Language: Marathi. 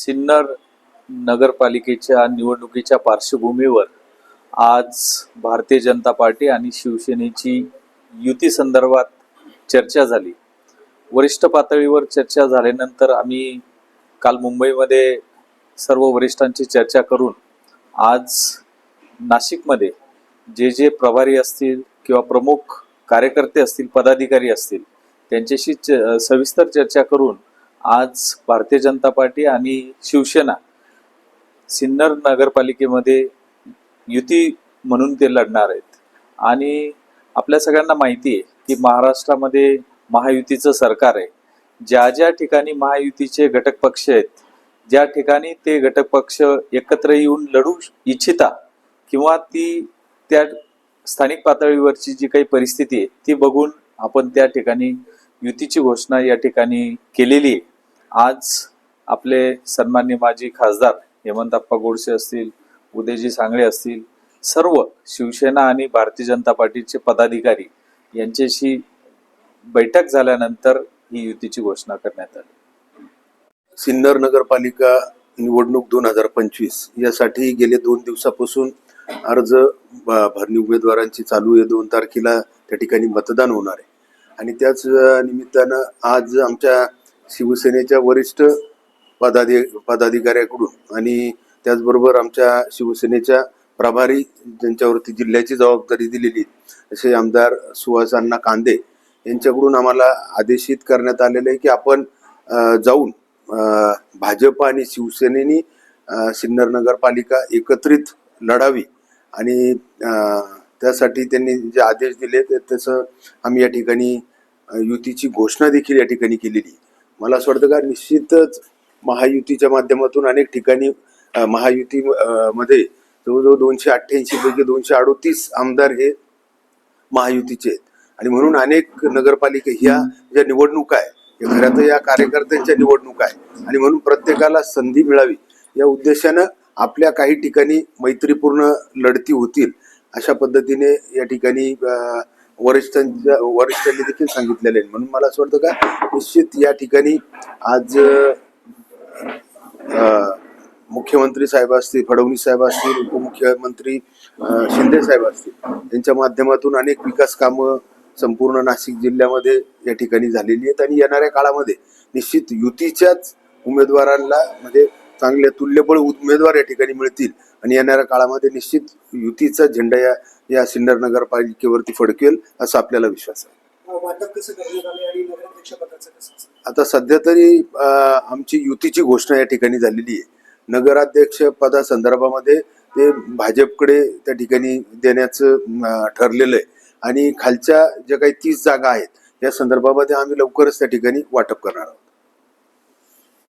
सिन्नर नगरपालिकेच्या निवडणुकीच्या पार्श्वभूमीवर आज भारतीय जनता पार्टी आणि शिवसेनेची युती संदर्भात चर्चा झाली. वरिष्ठ पातळीवर चर्चा झाल्यानंतर आम्ही काल मुंबईमध्ये सर्व वरिष्ठांची चर्चा करून आज नाशिकमध्ये जे जे प्रभारी असतील किंवा प्रमुख कार्यकर्ते असतील पदाधिकारी असतील त्यांच्याशी च सविस्तर चर्चा करून आज भारतीय जनता पार्टी आणि शिवसेना सिन्नर नगरपालिकेमध्ये युती म्हणून ते लढणार आहेत. आणि आपल्या सगळ्यांना माहिती आहे की महाराष्ट्रामध्ये महायुतीचं सरकार आहे. ज्या ज्या ठिकाणी महायुतीचे घटक पक्ष आहेत ज्या ठिकाणी ते घटक पक्ष एकत्र येऊन लढू इच्छिता किंवा ती त्या स्थानिक पातळीवरची जी काही परिस्थिती आहे ती बघून आपण त्या ठिकाणी युतीची घोषणा या ठिकाणी केलेली आहे. आज आपले सन्मान्य माजी खासदार हेमंतप्पा गोडसे असतील उदयजी सांगळे असतील सर्व शिवसेना आणि भारतीय जनता पार्टीचे पदाधिकारी यांच्याशी बैठक झाल्यानंतर ही युतीची घोषणा करण्यात आली. सिन्नर नगरपालिका निवडणूक दोन हजार पंचवीस यासाठी गेले दोन दिवसापासून अर्ज भ- भरणी उमेदवारांची चालू आहे. दोन तारखेला त्या ठिकाणी मतदान होणार आहे. आणि त्याच निमित्तानं आज आमच्या शिवसेनेच्या वरिष्ठ पदाधि पदाधिकाऱ्याकडून आणि त्याचबरोबर आमच्या शिवसेनेच्या प्रभारी ज्यांच्यावरती जिल्ह्याची जबाबदारी दिलेली असे आमदार सुहास अण्णा कांदे यांच्याकडून आम्हाला आदेशित करण्यात आलेलं आहे की आपण जाऊन भाजप आणि शिवसेनेनी सिन्नर नगरपालिका एकत्रित लढावी आणि त्यासाठी त्यांनी जे आदेश दिले ते तसं आम्ही या ठिकाणी युतीची घोषणा देखील या ठिकाणी केलेली आहे. मला असं वाटतं का निश्चितच महायुतीच्या माध्यमातून अनेक ठिकाणी महायुती मध्ये जवळजवळ दोनशे अठ्ठ्याऐंशी पैकी दोनशे अडोतीस आमदार हे महायुतीचे आहेत. आणि म्हणून अनेक नगरपालिका ह्या ज्या निवडणुका आहे या खऱ्या तर या कार्यकर्त्यांच्या निवडणुका आहे आणि म्हणून प्रत्येकाला संधी मिळावी या उद्देशानं आपल्या काही ठिकाणी मैत्रीपूर्ण लढती होतील अशा पद्धतीने या ठिकाणी वरिष्ठांच्या वरिष्ठांनी देखील सांगितलेले आहे. म्हणून मला असं वाटतं का निश्चित या ठिकाणी आज मुख्यमंत्री साहेब असतील फडणवीस साहेब असतील उपमुख्यमंत्री शिंदे साहेब असतील यांच्या माध्यमातून अनेक विकास कामं संपूर्ण नाशिक जिल्ह्यामध्ये या ठिकाणी झालेली आहेत. आणि येणाऱ्या काळामध्ये निश्चित युतीच्याच उमेदवारांना म्हणजे चांगले तुल्यबळ उमेदवार या ठिकाणी मिळतील. आणि येणाऱ्या काळामध्ये निश्चित युतीचा झेंडा या या सिन्नर नगरपालिकेवरती फडकेल असा आपल्याला विश्वास आहे? आता सध्या तरी आमची युतीची घोषणा या ठिकाणी झालेली आहे. नगराध्यक्ष पदासंदर्भामध्ये ते भाजपकडे त्या ठिकाणी देण्याचं ठरलेलं आहे. आणि खालच्या ज्या काही तीस जागा आहेत या संदर्भामध्ये आम्ही लवकरच त्या ठिकाणी वाटप करणार आहोत.